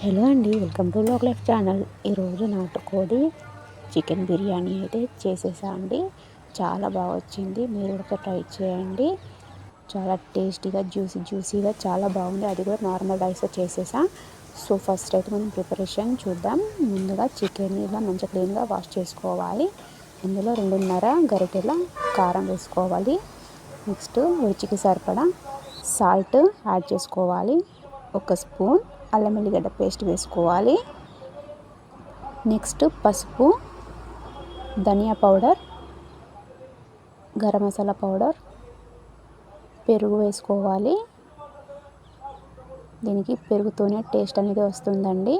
Hello అండి welcome to Lok life channel. ఈరోజు నాటుకోడి చికెన్ బిర్యానీ అయితే చేసేసా అండి. చాలా బాగా వచ్చింది. మీరు కూడా ట్రై చేయండి. చాలా టేస్టీగా జ్యూసీ జ్యూసీగా చాలా బాగుంది. అది కూడా నార్మల్ రైస్తో చేసేసా. సో ఫస్ట్ అయితే మనం ప్రిపరేషన్ చూద్దాం. ముందుగా చికెన్ ఇలా మంచిగా క్లీన్గా వాష్ చేసుకోవాలి. అందులో రెండున్నర గరిటెల కారం వేసుకోవాలి. నెక్స్ట్ రుచికి సరిపడా సాల్ట్ యాడ్ చేసుకోవాలి. ఒక స్పూన్ అల్లం ఎల్లిగడ్డ పేస్ట్ వేసుకోవాలి. నెక్స్ట్ పసుపు ధనియా పౌడర్ గరం మసాలా పౌడర్ పెరుగు వేసుకోవాలి. దీనికి పెరుగుతోనే టేస్ట్ అనేది వస్తుందండి.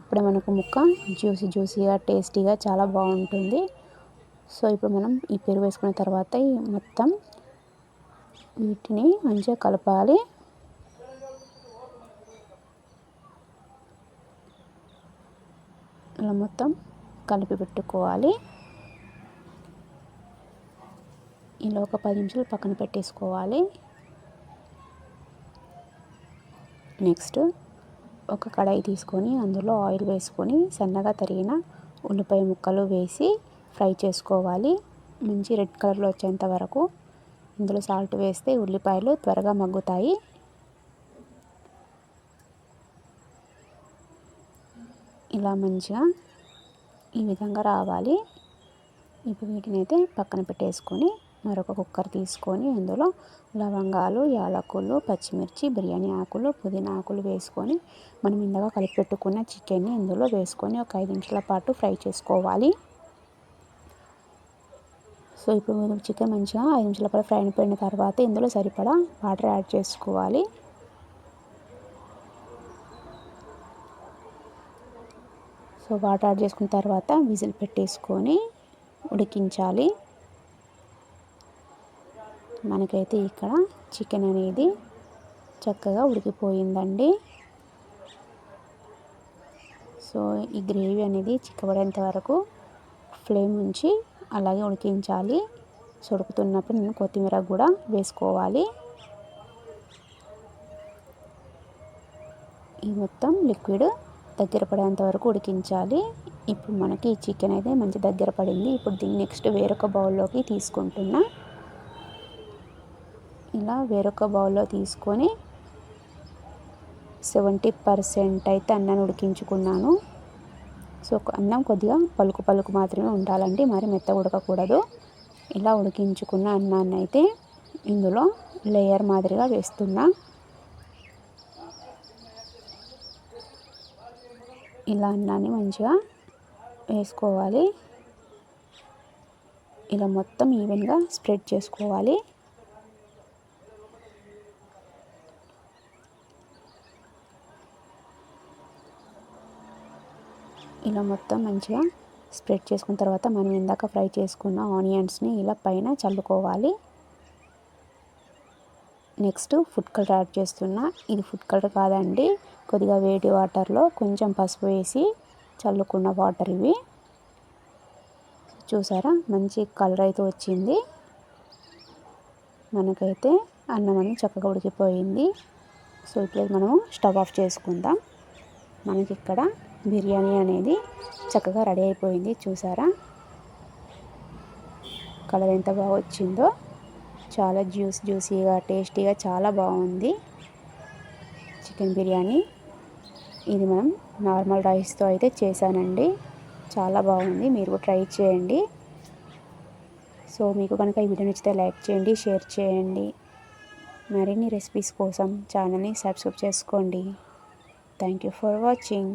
ఇప్పుడు మనకు ముక్క జ్యూసీ జ్యూసీగా టేస్టీగా చాలా బాగుంటుంది. సో ఇప్పుడు మనం ఈ పెరుగు వేసుకున్న తర్వాత మొత్తం వీటిని మంచిగా కలపాలి. అలా మొత్తం కలిపి పెట్టుకోవాలి. ఇలా ఒక పది నిమిషాలు పక్కన పెట్టేసుకోవాలి. నెక్స్ట్ ఒక కడాయి తీసుకొని అందులో ఆయిల్ వేసుకొని సన్నగా తరిగిన ఉల్లిపాయ ముక్కలు వేసి ఫ్రై చేసుకోవాలి. మంచి రెడ్ కలర్లో వచ్చేంత వరకు ఇందులో సాల్ట్ వేస్తే ఉల్లిపాయలు త్వరగా మగ్గుతాయి. ఇలా మంచిగా ఈ విధంగా రావాలి. ఇప్పుడు వీటిని అయితే పక్కన పెట్టేసుకొని మరొక కుక్కర్ తీసుకొని అందులో లవంగాలు యాలకులు పచ్చిమిర్చి బిర్యానీ ఆకులు పుదీనా ఆకులు వేసుకొని మనం ఇందాక కలిపి పెట్టుకున్న చికెన్ని ఇందులో వేసుకొని ఒక ఐదు నిమిషాల పాటు ఫ్రై చేసుకోవాలి. సో ఇప్పుడు చికెన్ మంచిగా ఐదు నిమిషాల పాటు ఫ్రై అయిపోయిన తర్వాత ఇందులో సరిపడా వాటర్ యాడ్ చేసుకోవాలి. సో వాటర్ యాడ్ చేసుకున్న తర్వాత విజిల్ పెట్టేసుకొని ఉడికించాలి. మనకైతే ఇక్కడ చికెన్ అనేది చక్కగా ఉడికిపోయిందండి. సో ఈ గ్రేవీ అనేది చిక్కబడేంత వరకు ఫ్లేమ్ ఉంచి అలాగే ఉడికించాలి. ఉడుకుతున్నప్పుడు నేను కొత్తిమీర కూడా వేసుకోవాలి. ఈ మొత్తం లిక్విడ్ దగ్గర పడేంత వరకు ఉడికించాలి. ఇప్పుడు మనకి ఈ చికెన్ అయితే మంచి దగ్గర పడింది. ఇప్పుడు దీన్ని నెక్స్ట్ వేరొక బౌల్లోకి తీసుకుంటున్నా. ఇలా వేరొక బౌల్లో తీసుకొని సెవెంటీ పర్సెంట్ అయితే అన్నాన్ని ఉడికించుకున్నాను. సో అన్నం కొద్దిగా పలుకు పలుకు మాత్రమే ఉండాలండి. మరి మెత్త ఉడకకూడదు. ఇలా ఉడికించుకున్న అన్నాన్ని అయితే ఇందులో లేయర్ మాదిరిగా వేస్తున్నా. ఇలా అన్నాన్ని మంచిగా వేసుకోవాలి. ఇలా మొత్తం ఈవెన్గా స్ప్రెడ్ చేసుకోవాలి. ఇలా మొత్తం మంచిగా స్ప్రెడ్ చేసుకున్న తర్వాత మనం ఇందాక ఫ్రై చేసుకున్న ఆనియన్స్ని ఇలా పైన చల్లుకోవాలి. నెక్స్ట్ ఫుడ్ కలర్ యాడ్ చేస్తున్నా. ఇది ఫుడ్ కలర్ కాదండి. కొద్దిగా వేడి వాటర్లో కొంచెం పసుపు వేసి చల్లుకున్న వాటర్ ఇవి. చూసారా? మంచి కలర్ అయితే వచ్చింది. మనకైతే అన్నం అనేది చక్కగా ఉడికిపోయింది. సో ఇప్పుడు మనము స్టవ్ ఆఫ్ చేసుకుందాం. మనకి ఇక్కడ బిర్యానీ అనేది చక్కగా రెడీ అయిపోయింది. చూసారా? కలర్ ఎంత బాగా వచ్చిందో. చాలా జ్యూస్ జ్యూసీగా టేస్టీగా చాలా బాగుంది. చికెన్ బిర్యానీ. ఇది మనం నార్మల్ రైస్తో అయితే చేశానండి. చాలా బాగుంది. మీరు కూడా ట్రై చేయండి. సో మీకు కనుక ఈ వీడియో నచ్చితే లైక్ చేయండి షేర్ చేయండి. మరిన్ని రెసిపీస్ కోసం ఛానల్ని సబ్స్క్రైబ్ చేసుకోండి. Thank you for watching.